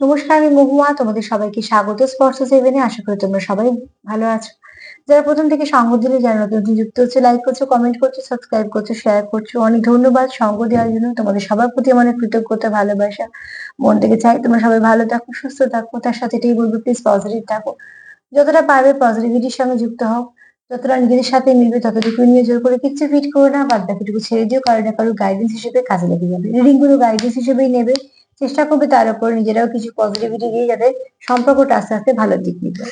নমস্কার, আমি মহুয়া, তোমাদের সবাইকে স্বাগত স্পর্শ সেভেনে আশা করি তোমরা সবাই ভালো আছো। যারা প্রথম থেকে সঙ্গ দিলে যারা নতুন যুক্ত হচ্ছে লাইক করছ কমেন্ট করছ সাবস্ক্রাইব করছ শেয়ার করছ, অনেক ধন্যবাদ সঙ্গ দেওয়ার জন্য। তোমাদের সবার প্রতি আমার কৃতজ্ঞতা, ভালোবাসা। মন থেকে চাই তোমরা সবাই ভালো থাকো, সুস্থ থাকো। তার সাথে এটাই বলব প্লিজ পজিটিভ থাকো। যতটা পারবে পজিটিভিটির সঙ্গে যুক্ত হও। যতটা নিজেদের সাথে মিলবে, ততটুকু নিয়ে জোর করে কিচ্ছু ফিট করো না। বাদ বাকিটুকু ছেড়ে দিও। কারও না কারও গাইডেন্স হিসেবে কাজে লেগে যাবে। রিডিংগুলো গাইডেন্স হিসেবেই নেবে। চেষ্টা করবে তার উপর নিজেরাও কিছু পজিটিভিটি দিয়ে যাতে সম্পর্কটা আস্তে আস্তে ভালো দিক নিতে।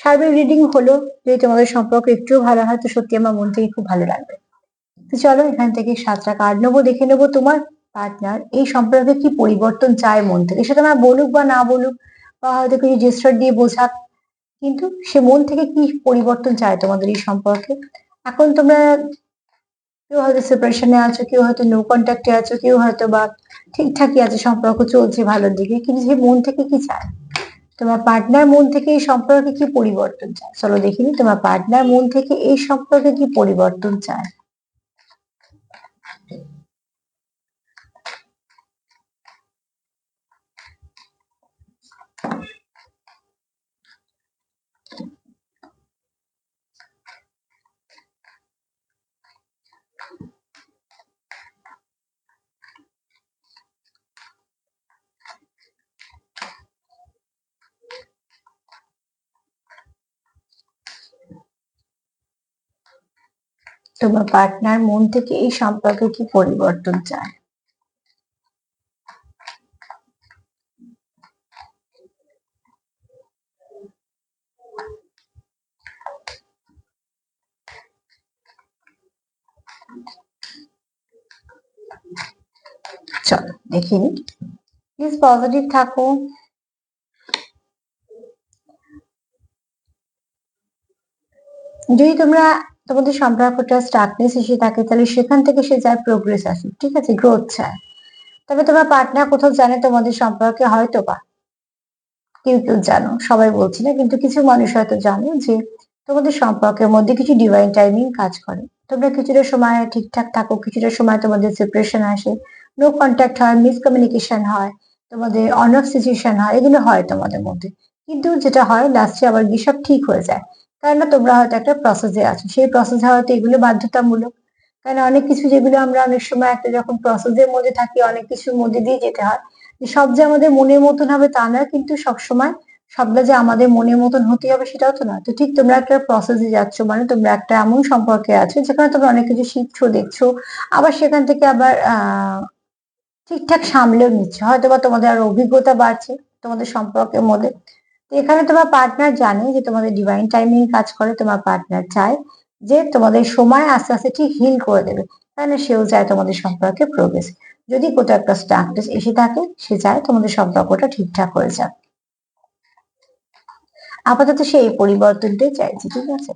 সার্বিক রিডিং হলো যদি তোমাদের সম্পর্ক একটু ভালো হয় তো সত্যি আমার মন থেকে খুব ভালো লাগবে। তো চলো এখান থেকে সাতটা কার্ড নেব, দেখে নেব তোমার পার্টনার এই সম্পর্কে কি পরিবর্তন চায় মন থেকে। সেটা আমার বলুক বা না বলুক বা হয়তো কিছু জেস্টার দিয়ে বোঝাক, কিন্তু সে মন থেকে কি পরিবর্তন চায় তোমাদের এই সম্পর্কে? এখন তোমরা কেউ হয়তো সেপারেশনে আছো, কেউ হয়তো নো কন্ট্যাক্টে আছো, কেউ হয়তো বা ঠিকঠাকই আছে, সম্পর্ক চলছে ভালোর দিকে, কিন্তু সে মন থেকে কি চায়? তোমার পার্টনার মন থেকে এই সম্পর্কে কি পরিবর্তন চায়? চলো দেখিনি, তোমার পার্টনার মন থেকে এই সম্পর্কে কি পরিবর্তন চায়? তোমার পার্টনার মন থেকে এই সম্পর্কে কি পরিবর্তন চায়? চলো দেখিনি প্লিজ পজিটিভ থাকো। যদি তোমরা তোমাদের সম্পর্কটা স্টার্টনেস এসে থাকে, তাহলে সেখান থেকে সে যায় প্রোগ্রেস আসে, ঠিক আছে? গ্রোথ চায়। তবে তোমার পার্টনার কোথাও জানে তোমাদের সম্পর্কে হয়তো বা কেউ কেউ জানো, সবাই বলছি না, কিন্তু কিছু মানুষ হয়তো জানো যে তোমাদের সম্পর্কের মধ্যে কিছু ডিভাইন টাইমিং কাজ করে। তোমরা কিছুটা সময় ঠিকঠাক থাকো, কিছুটা সময় তোমাদের সেপারেশন আসে। নো কন্ট্যাক্ট হয় মিসকমিউনিকেশন হয়, তোমাদের অন সিচুয়েশন হয়, এগুলো হয় তোমাদের মধ্যে। কিন্তু যেটা হয় লাস্টে আবার গিয়ে সব ঠিক হয়ে যায়। কারণ তোমরা হয়তো একটা প্রসেসে আছো। সেই প্রসেসে হয়তো এগুলো বাধ্যতামূলক। কারণ অনেক কিছু যেগুলো আমরা অনেক সময় একটা যখন প্রসেসের মধ্যে থাকি, অনেক কিছুর মধ্যে দিয়ে যেতে হয়। যে সব যে আমাদের মনের মতন হবে তা না কিন্তু সবসময় সবটা যে আমাদের মনের মতন হতে হবে সেটাও তো না তো ঠিক তোমরা একটা প্রসেসে যাচ্ছ মানে তোমরা একটা এমন সম্পর্কে আছো, যেখানে তোমরা অনেক কিছু শিখছো, দেখছ, আবার সেখান থেকে আবার ঠিকঠাক সামলেও নিচ্ছে। হয়তো বা তোমাদের আরও অভিজ্ঞতা বাড়ছে তোমাদের সম্পর্কের মধ্যে। এখানে তোমার পার্টনার জানে যে তোমাদের ডিভাইন টাইমিং কাজ করে, তোমার পার্টনার চায় যে তোমাদের সময় আস্তে আস্তে ঠিক হিল করে দেবে। তাহলে সেও চায় তোমাদের সম্পর্কে প্রোগ্রেস যদি কোথাও একটা স্টার্কনেস এসে থাকে, সে চায় তোমাদের সম্পর্কটা ঠিকঠাক হয়ে যাক। আপাতত সে এই পরিবর্তনটাই চাইছে, ঠিক আছে?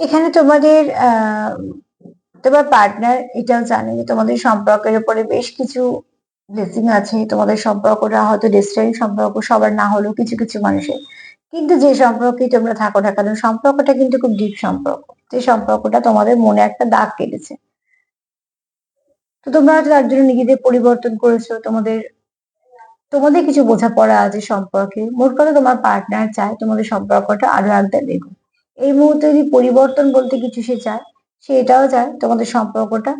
এখানে তোমাদের, আহ তোমার পার্টনার এটাও জানে যে তোমাদের সম্পর্কের উপরে বেশ কিছু ব্লেসিং আছে। তোমাদের সম্পর্কটা হয়তো ডিস্টেন্স সম্পর্ক, সবার না হলেও কিছু কিছু মানুষের। কিন্তু যে সম্পর্কে তোমরা থাকো না কারণ সম্পর্কটা কিন্তু খুব ডিপ সম্পর্ক। যে সম্পর্কটা তোমাদের মনে একটা দাগ কেটেছে। তো তোমরা হয়তো তার জন্য নিজেদের পরিবর্তন করেছ, তোমাদের তোমাদের কিছু বোঝাপড়া আছে সম্পর্কে। মোট কথা তোমার পার্টনার চায় তোমাদের সম্পর্কটা আরও একদম দেখুন এই মুহূর্তে যদি পরিবর্তন বলতে কিছু সে চায় সে এটাও চায় তোমাদের সম্পর্কটা।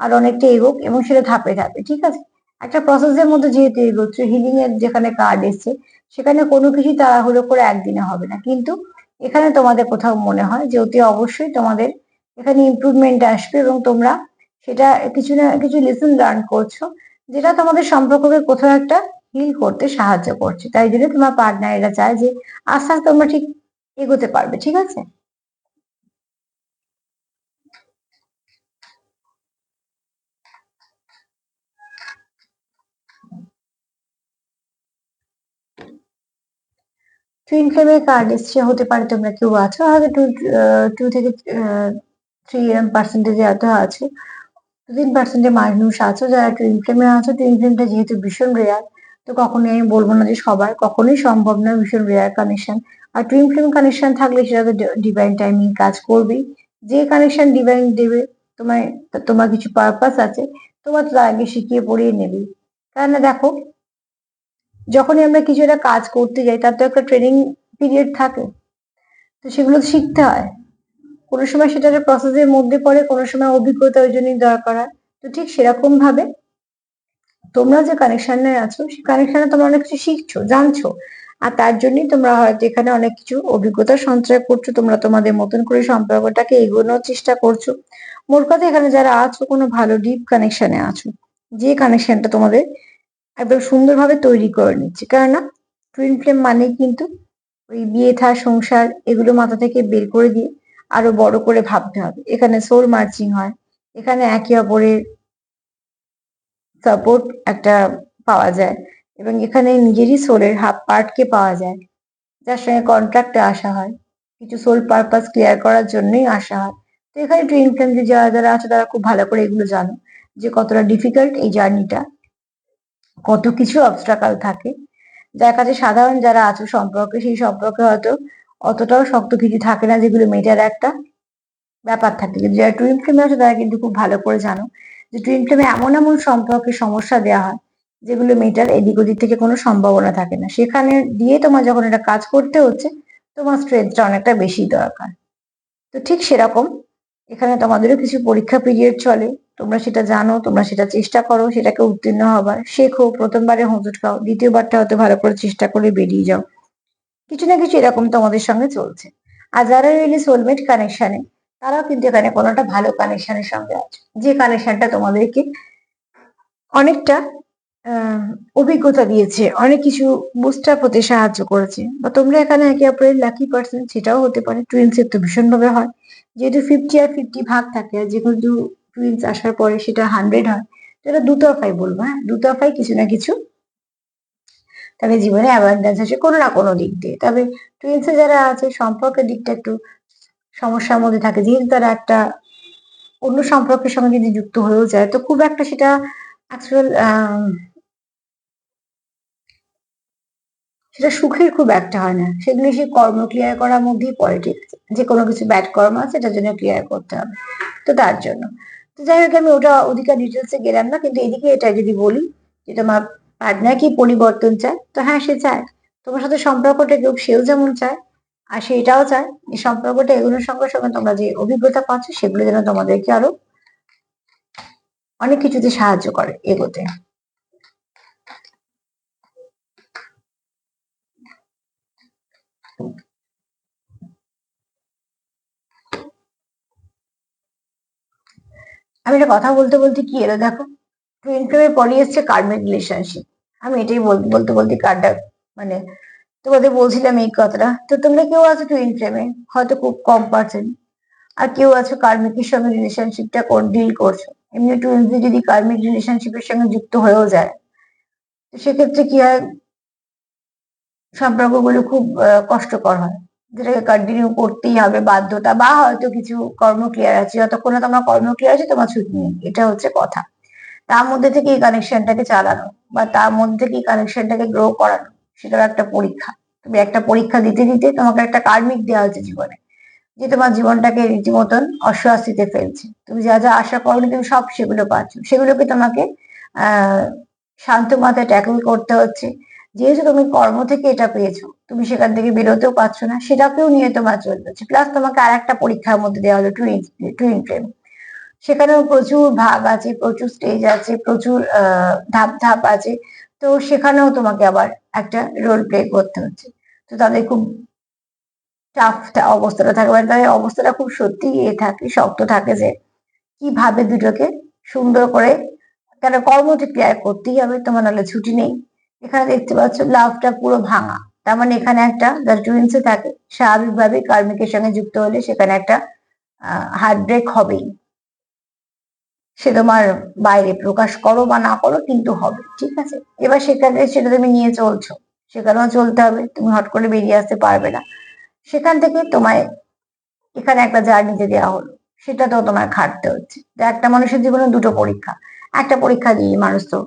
আর অনেকটা এগোক এবং সেটা ধাপে ধাপে, ঠিক আছে? একটা প্রসেসের মধ্যে যেহেতু এগোচ্ছে হিলিং এর যেখানে কার্ড এসছে, সেখানে কোনো কিছু তাড়াহুড়ো করে একদিনে হবে না। কিন্তু এখানে তোমাদের কোথাও মনে হয় যে অতি অবশ্যই তোমাদের এখানে ইমপ্রুভমেন্ট আসবে এবং তোমরা সেটা কিছু না কিছু লেসন লার্ন করছ, যেটা তোমাদের সম্পর্ককে কোথাও একটা হিল করতে সাহায্য করছে। তাই জন্য তোমার পার্টনার এটা চায় যে আস্তে আস্তে তোমরা ঠিক এগোতে পারবে, ঠিক আছে? টুইন ফ্লেমের কার্ড এসছে, হতে পারে তোমরা কেউ আছো, হয়তো টু টু থেকে থ্রি এরম পার্সেন্টেজে এত আছে। দু তিন পার্সেন্টের মানুষ আছো, যারা টুইন ফ্লেমে আছো টুইন ফ্লেমটা যেহেতু ভীষণ রেয়ার তো কখনোই আমি বলব না যে সবার, কখনোই সম্ভব না ভীষণ রেয়ার কানেকশন আর টুইন ফ্লেম কানেকশন থাকলে সেটা তো ডিভাইন টাইমিং কাজ করবেই। যে কানেকশন ডিভাইন দেবে তোমার তোমার কিছু পারপাস আছে, তোমার তো আগে শিখিয়ে পড়িয়ে নেবে কেননা দেখো যখনই আমরা কিছু একটা কাজ করতে যাই, তার তো একটা ট্রেনিং পিরিয়ড থাকে। তো সেগুলো শিখতে হয়। কোনো সময় সেটা প্রসেসের মধ্যে পড়ে, কোনো সময় অভিজ্ঞতা ওই জন্যই দরকার হয়। তো ঠিক সেরকম ভাবে তোমরা যে কানেকশনে আছো, সেই কানেকশনে তোমরা অনেক কিছু শিখছো, জানছো। আর তার জন্যই তোমরা হয়তো এখানে অনেক কিছু অভিজ্ঞতা সঞ্চয় করছ, তোমরা তোমাদের মতন করে সম্পর্কটাকে এগোনোর চেষ্টা করছ। মোট কথা এখানে যারা আছো, কোনো ভালো ডিপ কানেকশনে আছো, যে কানেকশনটা তোমাদের একদম সুন্দরভাবে তৈরি করে নিচ্ছে। কেননা টুইন ফ্লেম মানে কিন্তু ওই বিয়ে থা সংসার এগুলো মাথা থেকে বের করে দিয়ে আরও বড় করে ভাবতে হবে। এখানে সোল মার্চিং হয়, এখানে একে অপরের সাপোর্ট একটা পাওয়া যায় এবং এখানে নিজেরই সোলের হাফ পার্টকে পাওয়া যায়। যার সঙ্গে কন্ট্রাক্টে আসা হয়, কিছু সোল পারপাস ক্লিয়ার করার জন্যই আসা হয়। তো এখানে টুইন ফ্লেম যে যারা যারা আছে তারা খুব ভালো করে এগুলো জানো যে কতটা ডিফিকাল্ট এই জার্নিটা কত কিছু অবস্ট্রাকাল থাকে। যার কাছে সাধারণ যারা আছে সম্পর্কে, সেই সম্পর্কে হয়তো অতটাও শক্ত কিছু থাকে না যেগুলো মেয়েটার একটা ব্যাপার থাকে। কিন্তু যারা টুইন ফ্লেমে আছে, তারা কিন্তু খুব ভালো করে জানো যে টুইন ফ্লেমে এমন এমন সম্পর্কে সমস্যা দেওয়া হয় যেগুলো মেয়েটার এদিক ওদিক থেকে কোনো সম্ভাবনা থাকে না। সেখানে দিয়ে তোমার যখন এটা কাজ করতে হচ্ছে, তোমার স্ট্রেংথটা অনেকটা বেশি দরকার। তো ঠিক সেরকম এখানে তোমাদেরও কিছু পরীক্ষা পিরিয়ড চলে। তোমরা সেটা জানো, তোমরা সেটা চেষ্টা করো, সেটাকে উত্তীর্ণ হবার। শেখো, প্রথমবারে হোঁচট খাও, দ্বিতীয়বারটা হয়তো ভালো করে চেষ্টা করে বেরিয়ে যাও। কিছু না কিছু এরকম তোমাদের সঙ্গে চলছে। আর যারা রইলে সোলমেট কানেকশনে তারাও কিন্তু এখানে কোনোটা ভালো কানেকশনের সঙ্গে আছে। যে কানেকশনটা তোমাদেরকে অনেকটা অভিজ্ঞতা দিয়েছে, অনেক কিছু বুস্ট আপ হতে সাহায্য করেছে। বা তোমরা এখানে একে অপরের লাকি পার্সন সেটাও হতে পারে। টুইন্সের তো ভীষণভাবে হয়। যেহেতু ফিফটি আর ফিফটি ভাগ থাকে আর যে কোনো টুইন্স আসার পরে সেটা হান্ড্রেড হয়, তো এটা দুতরফাই বলব হ্যাঁ? দুতরফাই কিছু না কিছু তাদের জীবনে অ্যাবান্ডেন্স আছে কোনো না কোনো দিক দিয়ে। তবে টুইন্সে যারা আছে, সম্পর্কের দিকটা একটু সমস্যার মধ্যে থাকে। যেহেতু তারা একটা অন্য সম্পর্কের সঙ্গে যদি যুক্ত হয়েও যায়, তো খুব একটা সেটা অ্যাকচুয়াল সেটা সুখের খুব একটা হয় না। সেগুলি সেই কর্ম ক্লিয়ার করার মধ্যেই আছে যে কোনো কিছু ব্যাড কর্ম আছে এটার জন্য ক্লিয়ার করতে হবে। তো তার জন্য। তো যাই হোক, আমি ওটা অধিকার ডিটেলসে গেলাম না, কিন্তু এদিকে এটা যদি বলি, যে তোমার পার্টনার কি পরিবর্তন চায়? তো হ্যাঁ সে চায়। তোমার সাথে সম্পর্কটা কেউ, সেও যেমন চায়, আর সেটাও চায় এই সম্পর্কটা এগুলোর সঙ্গে সঙ্গে তোমরা যে অভিজ্ঞতা পাচ্ছ, সেগুলো যেন তোমাদেরকে আরও অনেক কিছুতে সাহায্য করে এগোতে। আমি একটা কথা বলতে বলতে কি এলো? দেখো টুইন ফ্লেমের পরই এসছে কার্মিক রিলেশনশিপ আমি এটাই বলতে বলতে কার্ডটা মানে তোমাদের বলছিলাম এই কথাটা। তো তোমরা কেউ আছো টুইন ফ্লেমে হয়তো খুব কম পার্সেন্ট আর কেউ আছো কার্মিকের সঙ্গে রিলেশনশিপটা ডিল করছ। এমনি টুইন্স যদি কার্মিক রিলেশনশিপের সঙ্গে যুক্ত হয়েও যায়, তো সেক্ষেত্রে কি হয়? সম্পর্কগুলো খুব কষ্টকর হয়। যেটাকে কন্টিনিউ করতেই হবে বাধ্যতা বা হয়তো কিছু কর্ম ক্লিয়ার আছে। যতক্ষণ তোমার কর্ম ক্লিয়ার আছে, তোমার ছুটি নেই। এটা হচ্ছে কথা। তার মধ্যে থেকে এই কানেকশনটাকে চালানো বা তার মধ্যে থেকে এই কানেকশনটাকে গ্রো করানো, সেটাও একটা পরীক্ষা। তুমি একটা পরীক্ষা দিতে দিতে তোমাকে একটা কার্মিক দেওয়া হচ্ছে জীবনে, যে তোমার জীবনটাকে রীতিমতন অস্বস্তিতে ফেলছে। তুমি যা যা আশা করনি, তুমি সব সেগুলো পাচ্ছ। সেগুলোকে তোমাকে, আহ, শান্ত মাথায় ট্যাকল করতে হচ্ছে। যেহেতু তুমি কর্ম থেকে এটা পেয়েছ, তুমি সেখান থেকে বেরোতেও পারছ না, সেটাকেও নিয়ে তোমার চলতে হচ্ছে। প্লাস তোমাকে আর একটা পরীক্ষার মধ্যে দেওয়া হলো টুইন টুইন সেখানেও প্রচুর ভাগ আছে, প্রচুর স্টেজ আছে, প্রচুর ধাপ ধাপ আছে। তো সেখানেও তোমাকে আবার একটা রোল প্লে করতে হচ্ছে। তো তাদের খুব টাফ অবস্থাটা থাকে। মানে তাদের অবস্থাটা খুব সত্যি এ থাকে, শক্ত থাকে যে কীভাবে দুটোকে সুন্দর করে, কেন কর্মটি ক্লিয়ার করতেই হবে, তোমার নাহলে ছুটি নেই। এখানে দেখতে পাচ্ছ লাভটা পুরো ভাঙা। তার মানে এখানে একটা যার টুইন্সে থাকে। স্বাভাবিকভাবে কার্মিকের সঙ্গে যুক্ত হলে সেখানে একটা হার্ট ব্রেক হবেই। সে তোমার বাইরে প্রকাশ করো বা না করো কিন্তু হবে, ঠিক আছে? এবার সেখানে সেটা তুমি নিয়ে চলছো। সেখানেও চলতে হবে, তুমি হট করে বেরিয়ে আসতে পারবে না। সেখান থেকে তোমায় এখানে একটা জার্নিতে দেওয়া হলো। সেটাতেও তোমার খাটতে হচ্ছে। একটা মানুষের জীবনে দুটো পরীক্ষা। একটা পরীক্ষা দিয়ে মানুষ তো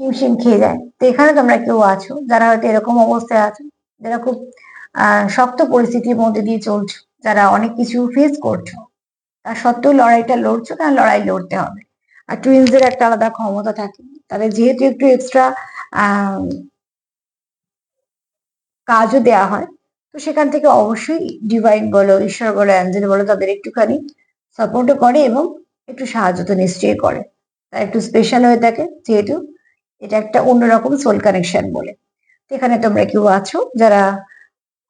হিমশিম খেয়ে যায়। তো এখানে তোমরা কেউ আছো, যারা হয়তো এরকম অবস্থায় আছো, যারা খুব শক্ত পরিস্থিতির মধ্যে দিয়ে চলছো, যারা অনেক কিছু ফেস করছ তার সত্ত্বেও লড়াইটা লড়ছো কারণ লড়াই লড়তে হবে। আর টুইন্সদের একটা আলাদা ক্ষমতা থাকে, তাদের যেহেতু একটু এক্সট্রা কাজও দেওয়া হয়, তো সেখান থেকে অবশ্যই ডিভাইন বলো, ঈশ্বর বলো অ্যাঞ্জেল বলো, তাদের একটুখানি সাপোর্টও করে এবং একটু সাহায্য তো নিশ্চয়ই করে। তার একটু স্পেশাল হয়ে থাকে, যেহেতু এটা একটা অন্যরকম সোল কানেকশন বলে। এখানে তোমরা কেউ আছো, যারা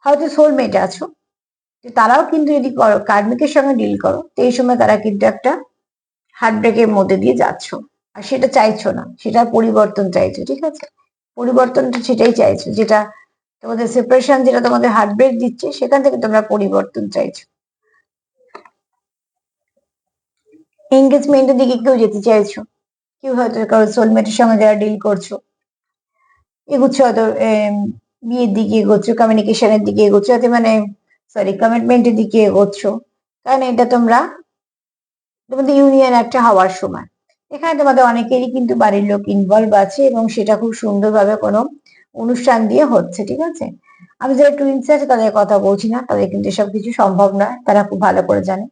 হয়তো সোলমেট আছো তারাও কিন্তু যদি করো কার্মিকের সঙ্গে ডিল করো, তো এই সময় তারা কিন্তু একটা হার্ট ব্রেকের মধ্যে দিয়ে যাচ্ছ। আর সেটা চাইছো না, সেটার পরিবর্তন চাইছো, ঠিক আছে? পরিবর্তনটা সেটাই চাইছো, যেটা তোমাদের সেপারেশন যেটা তোমাদের হার্ট ব্রেক দিচ্ছে, সেখান থেকে তোমরা পরিবর্তন চাইছো। এঙ্গেজমেন্টের দিকে কেউ যেতে চাইছো কেউ হয়তো কারও সোলমেটের সঙ্গে যারা ডিল করছ, এগুচ্ছ হয়তো বিয়ের দিকে এগোচ্ছ কমিউনিকেশনের দিকে এগোচ্ছ যাতে মানে সরি কমিটমেন্টের দিকে এগোচ্ছ। কারণ এটা তোমরা, তোমাদের ইউনিয়ন একটা হওয়ার সময়। এখানে তোমাদের অনেকেরই কিন্তু বাড়ির লোক ইনভলভ আছে এবং সেটা খুব সুন্দরভাবে কোনো অনুষ্ঠান দিয়ে হচ্ছে, ঠিক আছে? আমি যারা টুইন্স আছে তাদের কথা বলছি না, তাদের কিন্তু এসব কিছু সম্ভব নয়, তারা খুব ভালো করে জানে।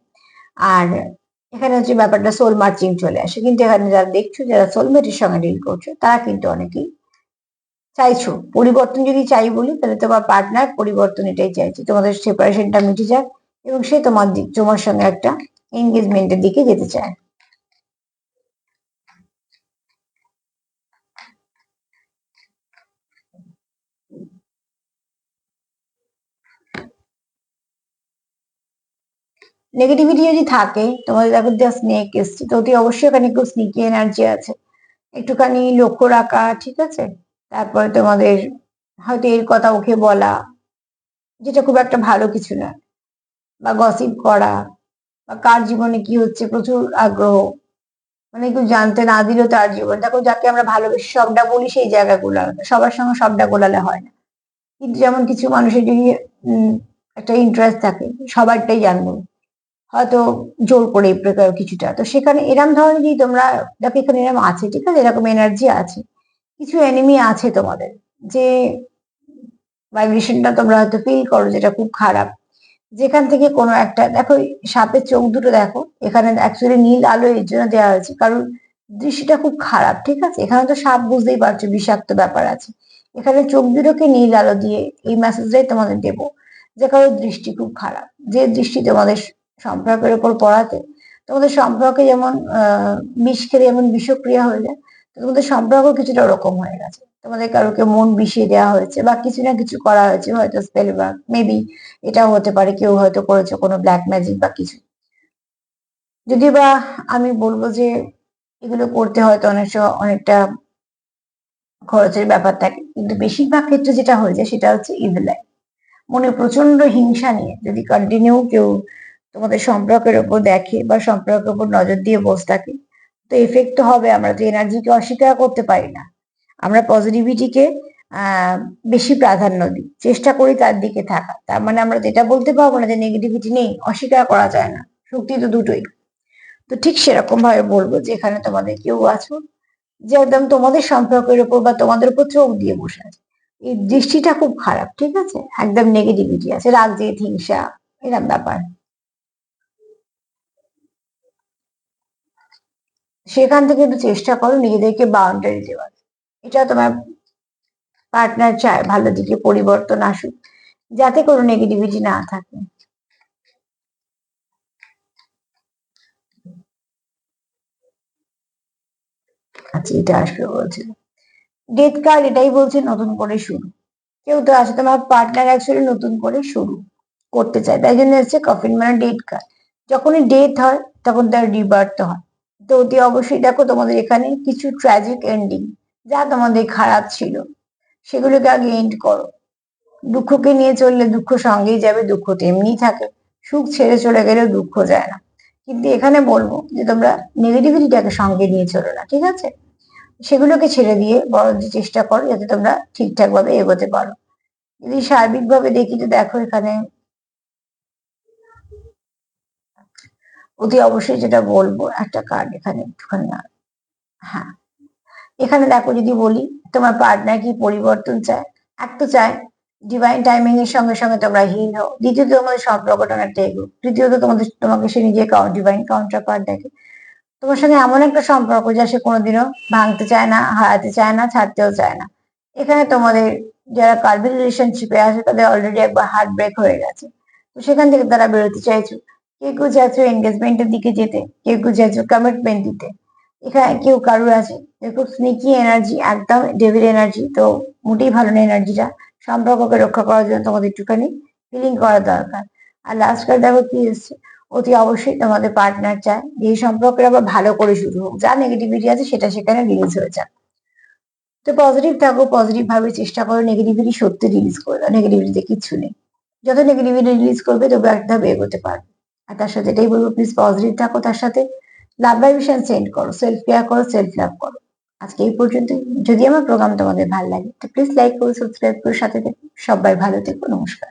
আর এখানে হচ্ছে ব্যাপারটা সোল মার্চিং চলে আসে। কিন্তু এখানে যারা দেখছ, যারা সোলমেটের সঙ্গে ডিল করছ, তারা কিন্তু অনেকেই চাইছো। পরিবর্তন যদি চাই বলি, তাহলে তোমার পার্টনার পরিবর্তন এটাই চাইছে। তোমাদের সেপারেশনটা মিটে যাক এবং সে তোমার তোমার সঙ্গে একটা এনগেজমেন্টের দিকে যেতে চায়। নেগেটিভিটি যদি থাকে তোমাদের দেখো যা স্নেক এসছে তো অতি অবশ্যই ওখানে একটু স্নিকি এনার্জি আছে। একটুখানি লক্ষ্য রাখা, ঠিক আছে? তারপরে তোমাদের হয়তো এর কথা ওকে বলা, যেটা খুব একটা ভালো কিছু না। বা গসিপ করা, বা কার জীবনে কি হচ্ছে, প্রচুর আগ্রহ। মানে কেউ জানতে না দিলেও তার জীবন। দেখো, যাকে আমরা ভালোবেসে সবটা বলি, সেই জায়গাগুলো সবার সঙ্গে সবটা গোলালে হয় না। কিন্তু যেমন কিছু মানুষের যদি একটা ইন্টারেস্ট থাকে, সবারটাই জানব। হয়তো জোর করে কিছুটা। তো সেখানে এরম ধরনের যদি তোমরা, দেখো এখানে এরম আছে, ঠিক আছে? এরকম এনার্জি আছে। কিছু এনিমি আছে তোমাদের, যে ভাইব্রেশনটা তোমরা হয়তো ফিল করো যেটা খুব খারাপ। যেখান থেকে কোনো একটা, দেখো, সাপের চোখ দুটো দেখো, এখানে অ্যাকচুয়ালি নীল আলো এর জন্য দেওয়া হয়েছে, কারণ দৃষ্টিটা খুব খারাপ, ঠিক আছে? এখানে তো সাপ বুঝতেই পারছ, বিষাক্ত ব্যাপার আছে। এখানে চোখ দুটোকে নীল আলো দিয়ে এই মেসেজটাই তোমাদের দেবো, যে কারোর দৃষ্টি খুব খারাপ, যে দৃষ্টি তোমাদের সম্পর্কের উপর পড়াতে, তোমাদের সম্পর্কে যেমন বিষ খেলে যেমন বিষক্রিয়া হয়ে যায় তোমাদের সম্পর্ক কিছুটা ওরকম হয়ে গেছে। তোমাদের কারোকে মন বিষিয়ে দেওয়া হয়েছে বা কিছু না কিছু করা হয়েছে, হয়তো স্পেল বা মেবি এটাও হতে পারে, কেউ হয়তো করেছে কোনো ব্ল্যাক ম্যাজিক বা কিছু। যদি বা আমি বলব যে এগুলো করতে হয়তো অনেক সময় অনেকটা খরচের ব্যাপার থাকে, কিন্তু বেশিরভাগ ক্ষেত্রে যেটা হয়ে যায় সেটা হচ্ছে ইভিলাই মনে প্রচণ্ড হিংসা নিয়ে যদি কন্টিনিউ কেউ তোমাদের সম্পর্কের ওপর দেখে বা সম্পর্কের ওপর নজর দিয়ে বসে থাকে, তো এফেক্ট তো হবে আমরা তো এনার্জিকে অস্বীকার করতে পারি না। আমরা পজিটিভিটিকে বেশি প্রাধান্য দিই, চেষ্টা করি তার দিকে থাকা। তার মানে আমরা যেটা বলতে পারব না যে নেগেটিভিটি নেই, অস্বীকার করা যায় না, শক্তি তো দুটোই। তো ঠিক সেরকম ভাবে বলব যে এখানে তোমাদের কেউ আছো, যে একদম তোমাদের সম্পর্কের উপর বা তোমাদের উপর চোখ দিয়ে বসে আছে। এই দৃষ্টিটা খুব খারাপ, ঠিক আছে? একদম নেগেটিভিটি আছে, রাগ যে হিংসা এরকম ব্যাপার। সেখান থেকে একটু চেষ্টা করো নিজেদেরকে বাউন্ডারি দেওয়ার। এটা তোমার পার্টনার চায় ভালো দিকে পরিবর্তন আসুক, যাতে কোনো নেগেটিভিটি না থাকে। আচ্ছা এটা আসবে বলছিল ডেথ কার্ড এটাই বলছে নতুন করে শুরু। কেউ তো আছে তোমার পার্টনার অ্যাকচুয়ালি নতুন করে শুরু করতে চায়। তাই জন্য হচ্ছে কফিন মানে ডেট কার্ড যখনই ডেথ হয়, তখন তার রিবার্থ হয়। তো অতি অবশ্যই দেখো তোমাদের এখানে কিছু ট্র্যাজিক এন্ডিং যা তোমাদের খারাপ ছিল, সেগুলোকে আগে এন্ড করো। দুঃখকে নিয়ে চললে দুঃখ সঙ্গেই যাবে, দুঃখ তেমনি থাকে। সুখ ছেড়ে চলে গেলেও দুঃখ যায় না। কিন্তু এখানে বলব যে তোমরা নেগেটিভিটিটাকে সঙ্গে নিয়ে চলো না, ঠিক আছে? সেগুলোকে ছেড়ে দিয়ে বড় চেষ্টা করো যাতে তোমরা ঠিকঠাক ভাবে এগোতে পারো। যদি সার্বিকভাবে দেখি তো দেখো এখানে অতি অবশ্যই যেটা বলব, একটা কার্ড এখানে একটুখানি হ্যাঁ। এখানে দেখো যদি বলি, তোমার পার্টনার কি পরিবর্তন চায়? এক তো চায় ডিভাইন টাইমিং এর সঙ্গে সঙ্গে তোমরা হিল হও। দ্বিতীয়ত তোমাদের সম্পর্কটা অনেকটা এগো। তৃতীয়ত তোমাদের, তোমাকে সে নিজে ডিভাইন কাউন্টার পার্ট দেখে। তোমার সঙ্গে এমন একটা সম্পর্ক যা সে কোনোদিনও ভাঙতে চায় না, হারাতে চায় না, ছাড়তেও চায় না। এখানে তোমাদের যারা কার্বিক রিলেশনশিপে আছে, তাদের অলরেডি একবার হার্ট ব্রেক হয়ে গেছে। তো সেখান থেকে তারা বেরোতে চাইছো। কেউ কেউ চাইছো এনগেজমেন্টের দিকে যেতে, কেউ কেউ চাইছো কমিটমেন্ট দিতে। এখানে কেউ কারুর আছে খুব স্নিকি এনার্জি একদম ডেভিল এনার্জি তো মোটেই ভালো না এনার্জিটা সম্পর্ককে রক্ষা করার জন্য তোমাদের একটুখানি ফিলিং করা দরকার। আর লাস্ট কার দেখো কি এসছে, অতি অবশ্যই তোমাদের পার্টনার চায়, যে এই সম্পর্কের আবার ভালো করে শুরু হোক। যা নেগেটিভিটি আছে সেটা সেখানে রিলিজ হয়ে যাক। তো পজিটিভ থাকো পজিটিভ ভাবে চেষ্টা করো নেগেটিভিটি সত্যি রিলিজ করে দাও নেগেটিভিটিতে কিচ্ছু নেই। যত নেগেটিভিটি রিলিজ করবে তবে একটা ধাপ এগোতে পারবে। আর তার সাথে এটাই বলব প্লিজ পজিটিভ থাকো তার সাথে। লাভ ভাইব্রেশন সেন্ড করো সেলফ কেয়ার করো সেলফ লাভ করো। আজকে এই পর্যন্ত যদি আমার প্রোগ্রাম তোমাদের ভালো লাগে, তো প্লিজ লাইক করো সাবস্ক্রাইব করো, সাথে থেকো। সবাই ভালো থেকো, নমস্কার।